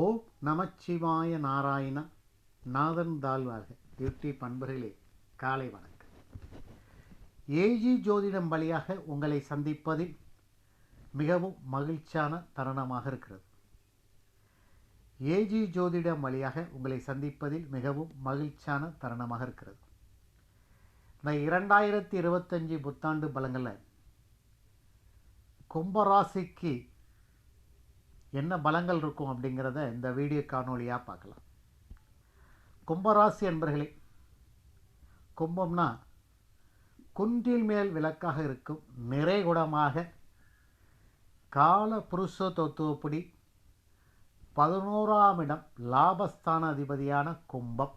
ஓம் நமச்சிவாய நாராயண நாதன் தாழ்வாக யூடியூப் அன்பர்களே காலை வணக்கம். ஏஜி ஜோதிடம் வழியாக உங்களை சந்திப்பதில் மிகவும் மகிழ்ச்சியான தருணமாக இருக்கிறது. ஏஜி ஜோதிடம் வழியாக உங்களை சந்திப்பதில் மிகவும் மகிழ்ச்சியான தருணமாக இருக்கிறது. இந்த இரண்டாயிரத்தி இருபத்தஞ்சி புத்தாண்டு பலங்களில் கும்பராசிக்கு என்ன பலங்கள் இருக்கும் அப்படிங்கிறத இந்த வீடியோ காணொலியாக பார்க்கலாம். கும்பராசி என்பர்களே கும்பம்னா குன்றில் மேல் விளக்காக இருக்கும் நிறைகுடமாக கால புருஷ தத்துவப்படி பதினோராம் இடம் லாபஸ்தான அதிபதியான கும்பம்.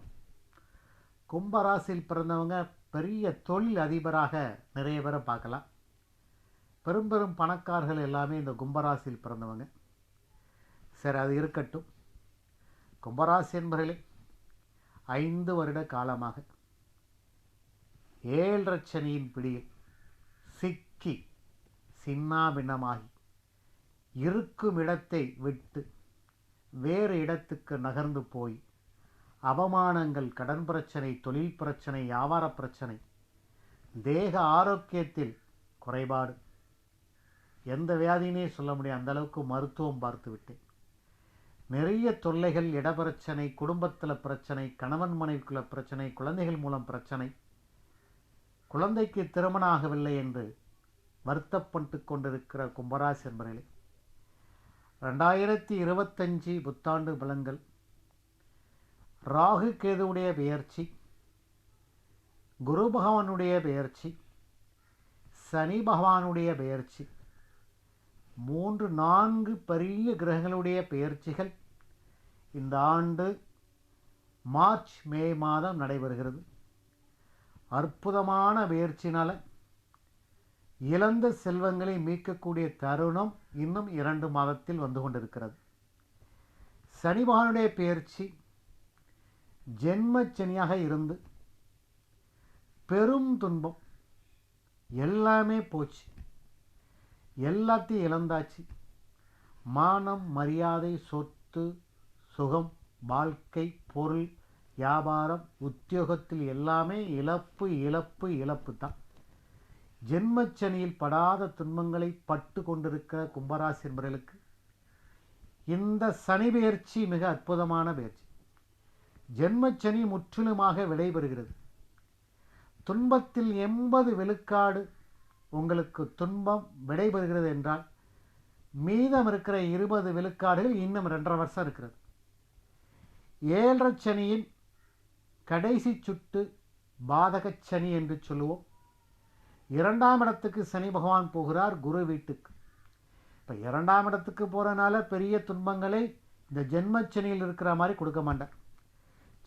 கும்பராசியில் பிறந்தவங்க பெரிய தொழில் அதிபராக நிறைய பேரை பார்க்கலாம். பெரும் பெரும் பணக்காரர்கள் எல்லாமே இந்த கும்பராசியில் பிறந்தவங்க. சரி அது இருக்கட்டும். கும்பராசி என்பர்களே ஐந்து வருட காலமாக ஏழரை சனியின் பிடியில் சிக்கி சின்னாபின்னமாகி இருக்கும் இடத்தை விட்டு வேறு இடத்துக்கு நகர்ந்து போய் அவமானங்கள் கடன் பிரச்சனை தொழில் பிரச்சனை வியாபார பிரச்சனை தேக ஆரோக்கியத்தில் குறைபாடு. எந்த வியாதினே சொல்ல முடியும் அந்தளவுக்கு மருத்துவம் பார்த்து விட்டேன். நிறைய தொல்லைகள் இடப்பிரச்சனை குடும்பத்தில் பிரச்சனை கணவன் மனைவிக்குள்ள பிரச்சனை குழந்தைகள் மூலம் பிரச்சனை. குழந்தைக்கு திருமணம் ஆகவில்லை என்று வருத்தப்பட்டு கொண்டிருக்கிற கும்பராசி என்பர்களே ரெண்டாயிரத்தி இருபத்தஞ்சி புத்தாண்டு பலங்கள் ராகு கேதுவுடைய பெயர்ச்சி குரு பகவானுடைய பெயர்ச்சி சனி பகவானுடைய பெயர்ச்சி மூன்று நான்கு பெரிய கிரகங்களுடைய பெயர்ச்சிகள். இந்த ஆண்டு மார்ச் மே மாதம் நடைபெறுகிறது. அற்புதமான முயற்சினால் இழந்த செல்வங்களை மீட்கக்கூடிய தருணம் இன்னும் இரண்டு மாதத்தில் வந்து கொண்டிருக்கிறது. சனிபகனுடைய பயிற்சி பெயர்ச்சி ஜென்ம சனியாக இருந்து பெரும் துன்பம் எல்லாமே போச்சு. எல்லாத்தையும் இழந்தாச்சு. மானம் மரியாதை சொத்து சுகம் வாழ்க்கை பொருள் வியாபாரம் உத்தியோகத்தில் எல்லாமே இழப்பு இழப்பு இழப்பு தான். ஜென்மச்சனியில் படாத துன்பங்களை பட்டு கொண்டிருக்கிற கும்பராசி என்பர்களுக்கு இந்த சனி பெயர்ச்சி மிக அற்புதமான பெயர்ச்சி. ஜென்மச்சனி முற்றிலுமாக விடைபெறுகிறது. துன்பத்தில் எண்பது விழுக்காடு உங்களுக்கு துன்பம் விடைபெறுகிறது என்றால் மீதம் இருக்கிற இருபது விழுக்காடுகள் இன்னும் ரெண்டரை வருஷம் இருக்கிறது. ஏழரை சனியின் கடைசி சுட்டு பாதகச் சனி என்று சொல்லுவோம். இரண்டாம் இடத்துக்கு சனி பகவான் போகிறார் குரு வீட்டுக்கு. இப்போ இரண்டாம் இடத்துக்கு போகிறனால பெரிய துன்பங்களை இந்த ஜென்மச்சனியில் இருக்கிற மாதிரி கொடுக்க மாட்டார்.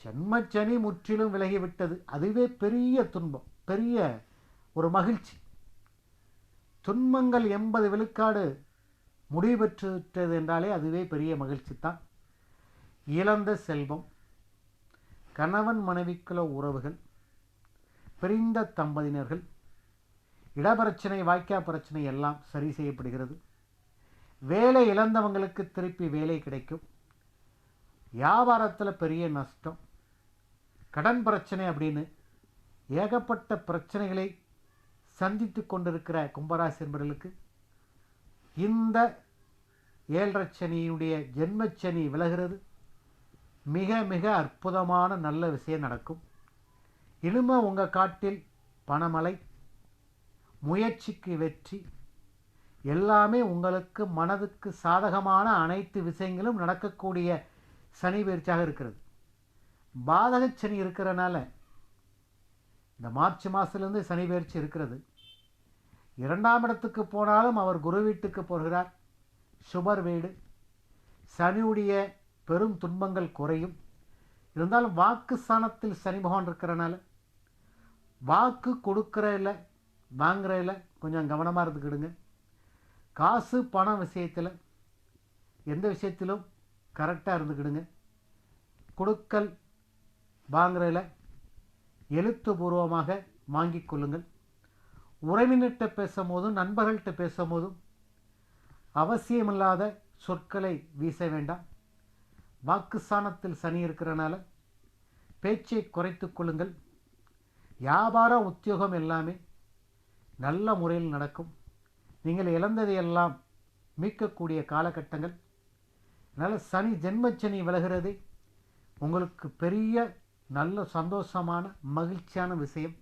ஜென்மச்சனி முற்றிலும் விலகிவிட்டது அதுவே பெரிய துன்பம் பெரிய ஒரு மகிழ்ச்சி. துன்பங்கள் எண்பது விழுக்காடு முடிவு பெற்று விட்டது என்றாலே அதுவே பெரிய மகிழ்ச்சி தான். இழந்த செல்வம் கணவன் மனைவிக்குள்ள உறவுகள் பிரிந்த தம்பதியினர்கள் இடப்பிரச்சனை வாய்க்கா பிரச்சனை எல்லாம் சரி செய்யப்படுகிறது. வேலை இழந்தவங்களுக்கு திருப்பி வேலை கிடைக்கும். வியாபாரத்தில் பெரிய நஷ்டம். கடன் பிரச்சனை அப்படின்னு ஏகப்பட்ட பிரச்சனைகளை சந்தித்து கொண்டிருக்கிற கும்பராசி என்பர்களுக்கு இந்த ஏழரை சனியினுடைய ஜென்மச்சனி விலகிறது. மிக மிக அற்புதமான நல்ல விஷயம் நடக்கும். இனிமே உங்கள் காட்டில் பணமலை முயற்சிக்கு வெற்றி எல்லாமே உங்களுக்கு மனதுக்கு சாதகமான அனைத்து விஷயங்களும் நடக்கக்கூடிய சனி பயிற்சியாக இருக்கிறது. பாதக சனி இருக்கிறனால இந்த மார்ச் மாதத்துலேருந்து சனி பயிற்சி இருக்கிறது. இரண்டாம் இடத்துக்கு போனாலும் அவர் குரு வீட்டுக்கு போகிறார். சுபர் வீடு. சனியுடைய பெரும் துன்பங்கள் குறையும். இருந்தாலும் வாக்கு ஸ்தானத்தில் சனி பகவான் இருக்கிறனால வாக்கு கொடுக்குற வாங்குறதில் கொஞ்சம் கவனமாக இருந்துக்கிடுங்க. காசு பணம் விஷயத்தில் எந்த விஷயத்திலும் கரெக்டாக இருந்துக்கிடுங்க. கொடுக்கல் வாங்குறதில் எழுத்துபூர்வமாக வாங்கிக் கொள்ளுங்கள். உறவினர்கிட்ட பேசும்போதும் நண்பர்கள்கிட்ட பேசும்போதும் அவசியமில்லாத சொற்களை வீச வேண்டாம். வாக்குஸ்தானத்தில் சனி இருக்கிறனால பேச்சை குறைத்து கொள்ளுங்கள். வியாபாரம் உத்தியோகம் எல்லாமே நல்ல முறையில் நடக்கும். நீங்கள் இழந்ததையெல்லாம் மீட்கக்கூடிய காலகட்டங்கள். அதனால் சனி ஜென்மச்சனி விலகிறது உங்களுக்கு பெரிய நல்ல சந்தோஷமான மகிழ்ச்சியான விஷயம்.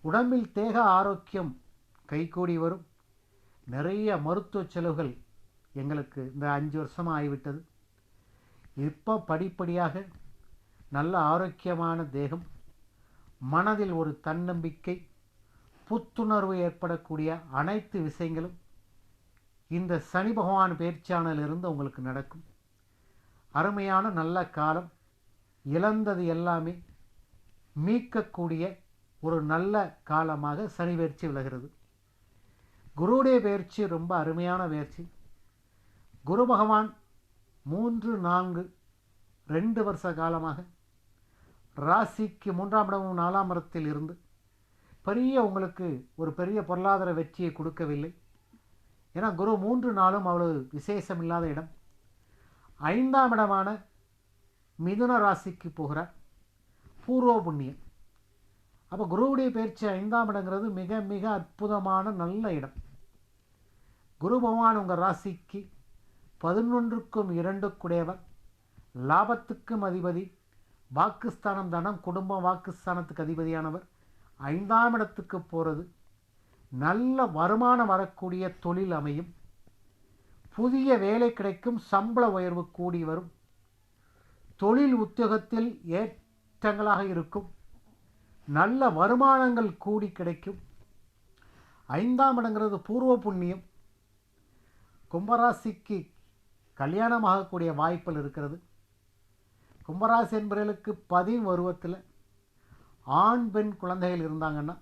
உடம்பில் தேக ஆரோக்கியம் கைகூடி வரும். நிறைய மருத்துவ செலவுகள் எங்களுக்கு இந்த அஞ்சு வருஷமாக ஆகிவிட்டது. இப்போ படிப்படியாக நல்ல ஆரோக்கியமான தேகம் மனதில் ஒரு தன்னம்பிக்கை புத்துணர்வு ஏற்படக்கூடிய அனைத்து விஷயங்களும் இந்த சனி பகவான் பேச்சானலிருந்து உங்களுக்கு நடக்கும். அருமையான நல்ல காலம் இழந்தது எல்லாமே மீட்கக்கூடிய ஒரு நல்ல காலமாக சனி பயிற்சி விலகிறது. குருவுடைய பயிற்சி ரொம்ப அருமையான பயிற்சி குரு பகவான் மூன்று நான்கு ரெண்டு வருஷ காலமாக ராசிக்கு மூன்றாம் இடமும் நாலாம் இடத்தில் இருந்து பெரிய உங்களுக்கு ஒரு பெரிய பொருளாதார வெற்றியை கொடுக்கவில்லை. ஏன்னா குரு மூன்று நாளும் அவ்வளவு விசேஷம் இல்லாத இடம். ஐந்தாம் இடமான மிதுன ராசிக்கு போகிறார். பூர்வ புண்ணியம். அப்போ குருவுடைய பயிற்சி ஐந்தாம் இடங்கிறது மிக மிக அற்புதமான நல்ல இடம். குரு பகவான் உங்கள் ராசிக்கு பதினொன்றுக்கும் இரண்டுக்குடையவர். லாபத்துக்கும் அதிபதி. வாக்குஸ்தானம் தனம் குடும்பம் வாக்குஸ்தானத்துக்கு அதிபதியானவர். ஐந்தாம் இடத்துக்கு போகிறது நல்ல வருமானம் வரக்கூடிய தொழில் அமையும். புதிய வேலை கிடைக்கும் சம்பள உயர்வு கூடி வரும். தொழில் உத்தியோகத்தில் ஏற்றங்களாக இருக்கும். நல்ல வருமானங்கள் கூடி கிடைக்கும். ஐந்தாம் இடங்கிறது பூர்வ புண்ணியம். கும்பராசிக்கு கல்யாணம் ஆகக்கூடிய வாய்ப்புகள் இருக்கிறது. கும்பராசி என்பவர்களுக்கு பதின் பருவத்தில் ஆண் பெண் குழந்தைகள் இருந்தாங்கன்னா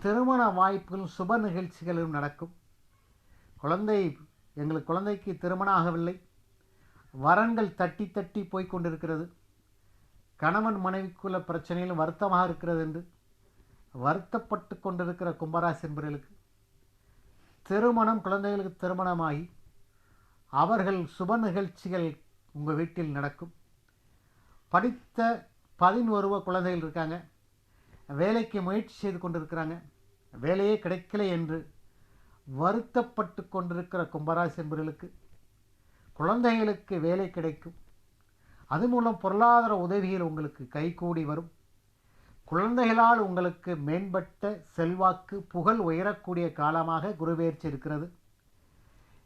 திருமண வாய்ப்புகளும் சுப நிகழ்ச்சிகளும் நடக்கும். குழந்தை எங்களுக்கு குழந்தைக்கு திருமணம் ஆகவில்லை. வரன்கள் தட்டி தட்டி போய் கொண்டிருக்கிறது. கணவன் மனைவிக்குள்ள பிரச்சனையிலும் வருத்தமாக இருக்கிறது என்று வருத்தப்பட்டு கொண்டிருக்கிற கும்பராசி என்பவர்களுக்கு திருமணம் குழந்தைகளுக்கு திருமணமாகி அவர்கள் சுப நிகழ்ச்சிகள் உங்கள் வீட்டில் நடக்கும். படித்த பதினொருவ குழந்தைகள் இருக்காங்க. வேலைக்கு முயற்சி செய்து கொண்டிருக்கிறாங்க. வேலையே கிடைக்கல என்று வருத்தப்பட்டு கொண்டிருக்கிற கும்பராசி என்பர்களுக்கு குழந்தைகளுக்கு வேலை கிடைக்கும். அது மூலம் பொருளாதார உதவிகள் உங்களுக்கு கைகூடி வரும். குழந்தைகளால் உங்களுக்கு மேம்பட்ட செல்வாக்கு புகழ் உயரக்கூடிய காலமாக குருபெயர்ச்சி இருக்கிறது.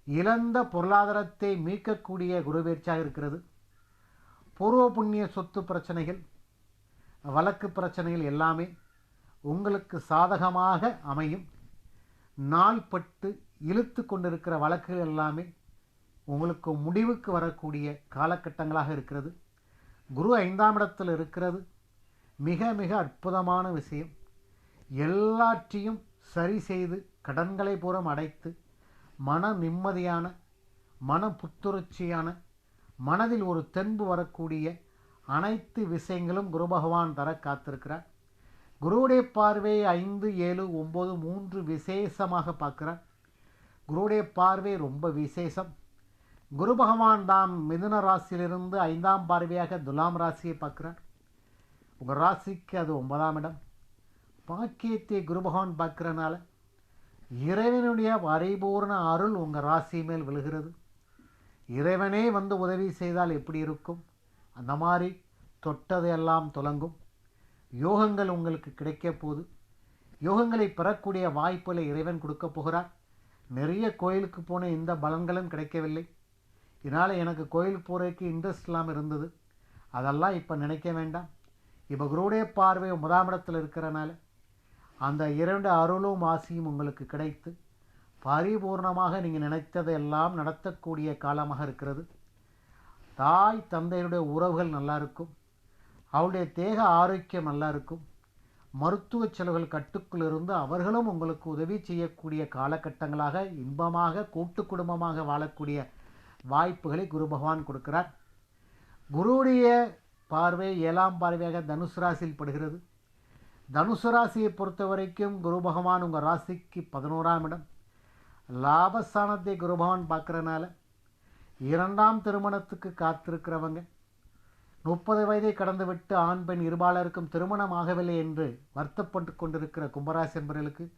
இழந்த பொருளாதாரத்தை மீட்கக்கூடிய குருபெயர்ச்சியாக இருக்கிறது. பூர்வ புண்ணிய சொத்து பிரச்சனைகள் வழக்கு பிரச்சனைகள் எல்லாமே உங்களுக்கு சாதகமாக அமையும். நாள்பட்டு இழுத்து கொண்டிருக்கிற வழக்குகள் எல்லாமே உங்களுக்கு முடிவுக்கு வரக்கூடிய காலகட்டங்களாக இருக்கிறது. குரு ஐந்தாம் இடத்தில் இருக்கிறது. மிக மிக அற்புதமான விஷயம். எல்லாற்றையும் சரி செய்து கடன்களை பூரம் அடைத்து மன நிம்மதியான மன புத்துணர்ச்சியான மனதில் ஒரு தென்பு வரக்கூடிய அனைத்து விஷயங்களும் குரு பகவான் தர காத்திருக்கிறார். குருவுடைய பார்வை ஐந்து ஏழு ஒம்பது மூன்று விசேஷமாக பார்க்குறார். குருவுடைய பார்வை ரொம்ப விசேஷம். குரு பகவான் தான் மிதுன ராசியிலிருந்து ஐந்தாம் பார்வையாக துலாம் ராசியை பார்க்குறார். உங்கள் ராசிக்கு அது ஒன்பதாம் இடம். பாக்கியத்தை குரு பகவான் பார்க்குறனால இறைவனுடைய பரிபூர்ண அருள் உங்கள் ராசி மேல் விழுகிறது. இறைவனே வந்து உதவி செய்தால் எப்படி இருக்கும்? அந்த மாதிரி தொட்டதையெல்லாம் துலங்கும். யோகங்கள் உங்களுக்கு கிடைக்க போகுது. யோகங்களை பெறக்கூடிய வாய்ப்புகளை இறைவன் கொடுக்க போகிறார். நிறைய கோயிலுக்கு போன எந்த பலன்களும் கிடைக்கவில்லை. இதனால் எனக்கு கோயில் போகிறதுக்கு இன்ட்ரெஸ்ட் இல்லாமல் இருந்தது. அதெல்லாம் இப்போ நினைக்க வேண்டாம். இப்போ குருடைய பார்வை முதலாம் இடத்தில் இருக்கிறனால அந்த இரண்டு அருளும் ஆசியும் உங்களுக்கு கிடைத்து பரிபூர்ணமாக நீங்கள் நினைத்ததெல்லாம் நடத்தக்கூடிய காலமாக இருக்கிறது. தாய் தந்தையுடைய உறவுகள் நல்லா இருக்கும். அவருடைய தேக ஆரோக்கியம் நல்லா இருக்கும். மருத்துவ செலவுகள் கட்டுக்குள் இருந்து அவர்களும் உங்களுக்கு உதவி செய்யக்கூடிய காலகட்டங்களாக இன்பமாக கூட்டு குடும்பமாக வாழக்கூடிய வாய்ப்புகளை குரு பகவான் கொடுக்கிறார். குருவுடைய பார்வை ஏழாம் பார்வையாக தனுசு ராசியில் படுகிறது. தனுசு ராசியை பொறுத்த வரைக்கும் குரு பகவான் உங்கள் ராசிக்கு பதினோராம் இடம். லாபஸ்தானத்தை குரு பகவான் பார்க்குறனால இரண்டாம் திருமணத்துக்கு காத்திருக்கிறவங்க முப்பது வயதை கடந்துவிட்டு ஆண் பெண் இருபாலருக்கும் திருமணம் ஆகவில்லை என்று வருத்தப்பட்டு கொண்டிருக்கிற கும்பராசி என்பர்களுக்கு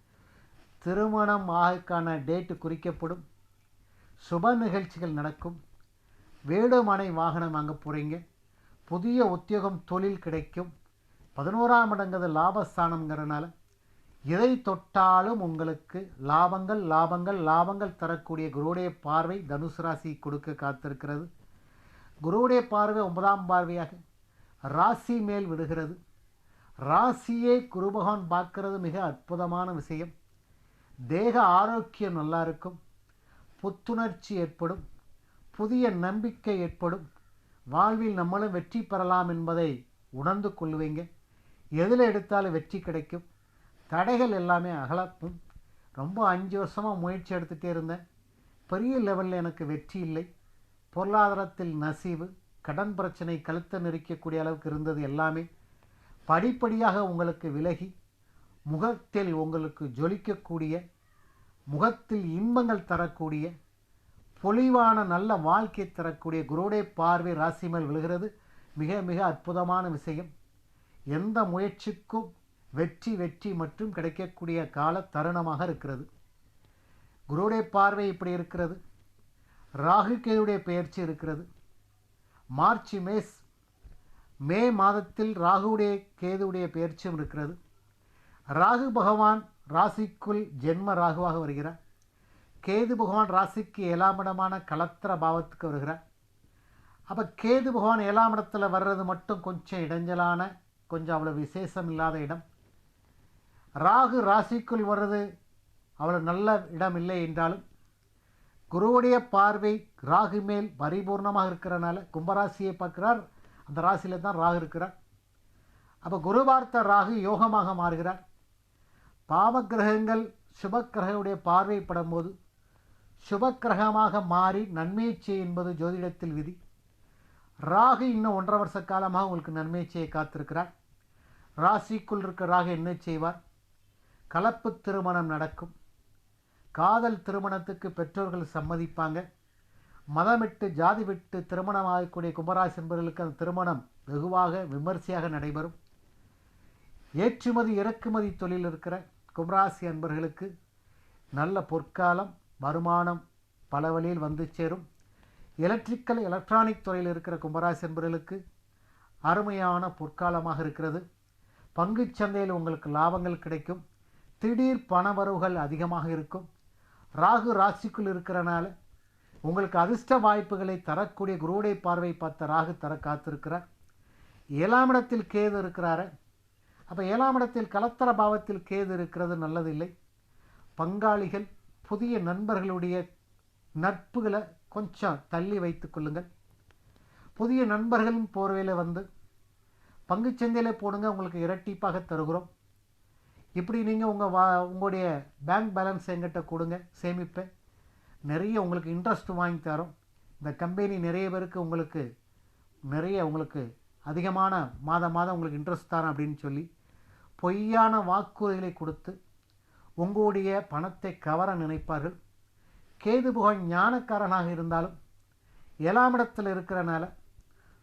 திருமணம் ஆகக்கான டேட்டு குறிக்கப்படும். சுப நிகழ்ச்சிகள் நடக்கும். வீடு மனை வாகனம் வாங்க போகிறீங்க புதிய உத்தியோகம் தொழில் கிடைக்கும். பதினோராம் இடங்கிறது லாபஸ்தானங்கிறனால எதை தொட்டாலும் உங்களுக்கு லாபங்கள் லாபங்கள் லாபங்கள் தரக்கூடிய குருவுடைய பார்வை தனுசு ராசி கொடுக்க காத்திருக்கிறது. குருவுடைய பார்வை ஒன்பதாம் பார்வையாக ராசி மேல் விடுகிறது. ராசியை குரு பகவான் பார்க்கறது மிக அற்புதமான விஷயம். தேக ஆரோக்கியம் நல்லா இருக்கும். புத்துணர்ச்சி ஏற்படும். புதிய நம்பிக்கை ஏற்படும். வாழ்வில் நம்மளும் வெற்றி பெறலாம் என்பதை உணர்ந்து கொள்வீங்க. எதில் எடுத்தாலும் வெற்றி கிடைக்கும். தடைகள் எல்லாமே அகலப்பும் ரொம்ப அஞ்சு வருஷமாக முயற்சி எடுத்துகிட்டே இருந்தேன். பெரிய லெவலில் எனக்கு வெற்றி இல்லை. பொருளாதாரத்தில் நசிவு கடன் பிரச்சனை கழுத்தை நெரிக்கக்கூடிய அளவுக்கு இருந்தது எல்லாமே. படிப்படியாக உங்களுக்கு விலகி முகத்தில் உங்களுக்கு ஜொலிக்கக்கூடிய முகத்தில் இன்பங்கள் தரக்கூடிய பொலிவான நல்ல வாழ்க்கை தரக்கூடிய குருடைய பார்வை ராசி மேல் விழுகிறது. மிக மிக அற்புதமான விஷயம். எந்த முயற்சிக்கும் வெற்றி வெற்றி மற்றும் கிடைக்கக்கூடிய கால தருணமாக இருக்கிறது. குருடைய பார்வை இப்படி இருக்கிறது. ராகு கேதுடைய பெயர்ச்சி இருக்கிறது. மார்ச் மேஸ் மே மாதத்தில் ராகுடைய கேதுவுடைய பெயர்ச்சியும் இருக்கிறது. ராகு பகவான் ராசிக்குள் ஜென்ம ராகுவாக வருகிறார். கேது பகவான் ராசிக்கு ஏழாம் இடமான கலத்திர பாவத்துக்கு வருகிறார். அப்போ கேது பகவான் ஏழாம் இடத்துல வர்றது மட்டும் கொஞ்சம் இடைஞ்சலான கொஞ்சம் அவ்வளோ விசேஷம் இல்லாத இடம். ராகு ராசிக்குள் வர்றது அவ்வளோ நல்ல இடம் இல்லை என்றாலும் குருவுடைய பார்வை ராகு மேல் பரிபூர்ணமாக இருக்கிறனால கும்பராசியை பார்க்கிறார். அந்த ராசியில் தான் ராகு இருக்கிறார். அப்போ குரு பார்த்த ராகு யோகமாக மாறுகிறார். பாவக்கிரகங்கள் சுபக்கிரகவுடைய பார்வைப்படும் போது சுபக்கிரகமாக மாறி நன்மையை செய் என்பது ஜோதிடத்தில் விதி. ராகு இன்னும் ஒன்றரை வருஷ காலமாக உங்களுக்கு நன்மையை செய்ய காத்திருக்கிறார். ராசிக்குள் இருக்க ராகு என்ன செய்வார்? கலப்பு திருமணம் நடக்கும். காதல் திருமணத்துக்கு பெற்றோர்கள் சம்மதிப்பாங்க. மதம் விட்டு ஜாதி விட்டு திருமணம் ஆகக்கூடிய கும்பராசி என்பவர்களுக்கு அந்த திருமணம் வெகுவாக விமர்சையாக நடைபெறும். ஏற்றுமதி இறக்குமதி தொழில் இருக்கிற கும்பராசி அன்பர்களுக்கு நல்ல பொற்காலம் வருமானம் பல வழியில் வந்து சேரும். எலக்ட்ரிக்கல் எலக்ட்ரானிக் துறையில் இருக்கிற கும்பராசி என்பவர்களுக்கு அருமையான பொற்காலமாக இருக்கிறது. பங்குச் சந்தையில் உங்களுக்கு லாபங்கள் கிடைக்கும். திடீர் பண வரவுகள் அதிகமாக இருக்கும். ராகு ராசிக்குள் இருக்கிறனால உங்களுக்கு அதிர்ஷ்ட வாய்ப்புகளை தரக்கூடிய குருவுடை பார்வை பார்த்த ராகு தர காத்திருக்கிறார். ஏழாம் இடத்தில் கேது இருக்கிறாரு. அப்போ ஏழாம் இடத்தில் கலத்தர பாவத்தில் கேது இருக்கிறது நல்லதில்லை. பங்காளிகள் புதிய நண்பர்களுடைய நட்புகளை கொஞ்சம் தள்ளி வைத்து கொள்ளுங்கள். புதிய நண்பர்களின் போர்வையில் வந்து பங்குச்சந்தையில் போடுங்க உங்களுக்கு இரட்டிப்பாக தருகிறோம். இப்படி நீங்கள் உங்கள் வா உங்களுடைய பேங்க் பேலன்ஸ் எங்கிட்ட கொடுங்க சேமிப்பேன் நிறைய உங்களுக்கு இன்ட்ரெஸ்ட் வாங்கி தரோம். இந்த கம்பெனி நிறைய பேருக்கு உங்களுக்கு நிறைய உங்களுக்கு அதிகமான மாதம் மாதம் உங்களுக்கு இன்ட்ரெஸ்ட் தரேன் அப்படின்னு சொல்லி பொய்யான வாக்குறுதிகளை கொடுத்து உங்களுடைய பணத்தை கவர நினைப்பார்கள். கேது புகழ் ஞானக்காரனாக இருந்தாலும் ஏழாமிடத்தில் இருக்கிறனால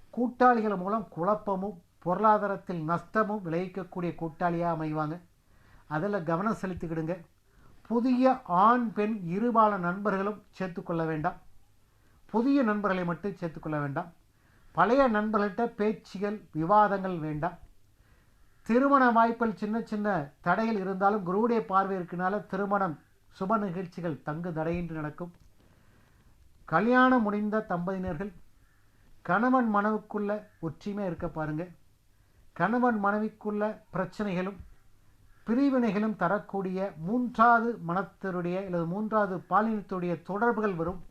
கூட்டாளிகள் மூலம் குழப்பமும் பொருளாதாரத்தில் நஷ்டமும் விளைவிக்கக்கூடிய கூட்டாளியாக அமைவாங்க. அதில் கவனம் செலுத்திக்கிடுங்க. புதிய ஆண் பெண் இருபால நண்பர்களும் சேர்த்துக்கொள்ள வேண்டாம். புதிய நண்பர்களை மட்டும் சேர்த்துக்கொள்ள வேண்டாம். பழைய நண்பர்கள்ட்ட பேச்சுகள் விவாதங்கள் வேண்டாம். திருமண வாய்ப்பில் சின்ன சின்ன தடைகள் இருந்தாலும் குருவுடைய பார்வை இருக்கனால திருமணம் சுப நிகழ்ச்சிகள் தங்கு தடையின்றி நடக்கும். கல்யாணம் முடிந்த தம்பதியினர்கள் கணவன் மனைவிக்குள்ள ஒற்றுமையாக இருக்க பாருங்கள் கணவன் மனைவிக்குள்ள பிரச்சனைகளும் பிரிவினைகளும் தரக்கூடிய மூன்றாவது மனத்தருடைய அல்லது மூன்றாவது பாலினத்துடைய தொடர்புகள் வரும்.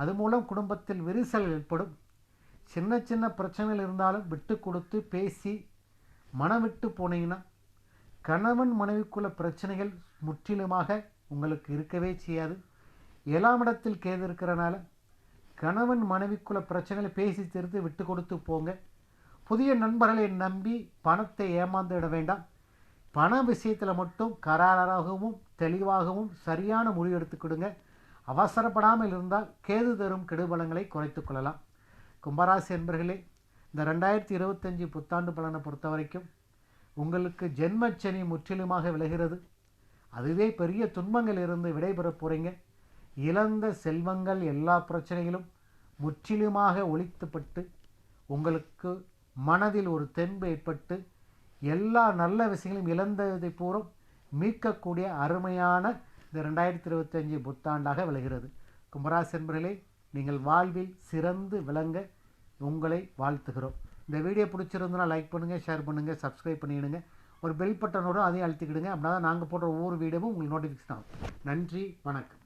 அது மூலம் குடும்பத்தில் விரிசல் ஏற்படும். சின்ன சின்ன பிரச்சனைகள் இருந்தாலும் விட்டு கொடுத்து பேசி மனம் விட்டு போனீங்கன்னா கணவன் மனைவிக்குள்ள பிரச்சனைகள் முற்றிலுமாக உங்களுக்கு இருக்கவே செய்யாது. ஏழாம் இடத்தில் கேது இருக்கிறனால கணவன் மனைவிக்குள்ள பிரச்சனைகளை பேசி தீர்த்து விட்டு கொடுத்து போங்க. புதிய நண்பர்களை நம்பி பணத்தை ஏமாந்துவிட வேண்டாம். பண விஷயத்தில் மட்டும் கராராகவும் தெளிவாகவும் சரியான முடிவு எடுத்துக்கிடுங்க. அவசரப்படாமல் இருந்தால் கேது தரும் கெடுபலங்களை குறைத்து கொள்ளலாம். கும்பராசி என்பர்களே இந்த ரெண்டாயிரத்தி இருபத்தஞ்சி புத்தாண்டு பலனை பொறுத்த வரைக்கும் உங்களுக்கு ஜென்மச்சனி முற்றிலுமாக விளைகிறது அதுவே பெரிய துன்பங்கள் இருந்து விடைபெறப் போகிறீங்க இழந்த செல்வங்கள் எல்லா பிரச்சனைகளும் முற்றிலுமாக ஒழித்துப்பட்டு உங்களுக்கு மனதில் ஒரு தென்பு ஏற்பட்டு எல்லா நல்ல விஷயங்களும் இழந்ததை பூரம் மீட்கக்கூடிய அருமையான இந்த ரெண்டாயிரத்தி இருபத்தஞ்சி புத்தாண்டாக விளைகிறது. கும்பராசி என்பர்களே நீங்கள் வாழ்வில் சிறந்து விளங்க உங்களை வாழ்த்துகிறோம். இந்த வீடியோ பிடிச்சிருந்தனா லைக் பண்ணுங்கள் ஷேர் பண்ணுங்கள் சப்ஸ்கிரைப் பண்ணிவிடுங்க ஒரு பெல் பட்டன் அதையும் அழுத்திக்கிடுங்க. அப்படின்னா தான் நாங்கள் போடுற ஒவ்வொரு வீடியோவும் உங்களுக்கு நோட்டிஃபிகேஷன் ஆகும். நன்றி வணக்கம்.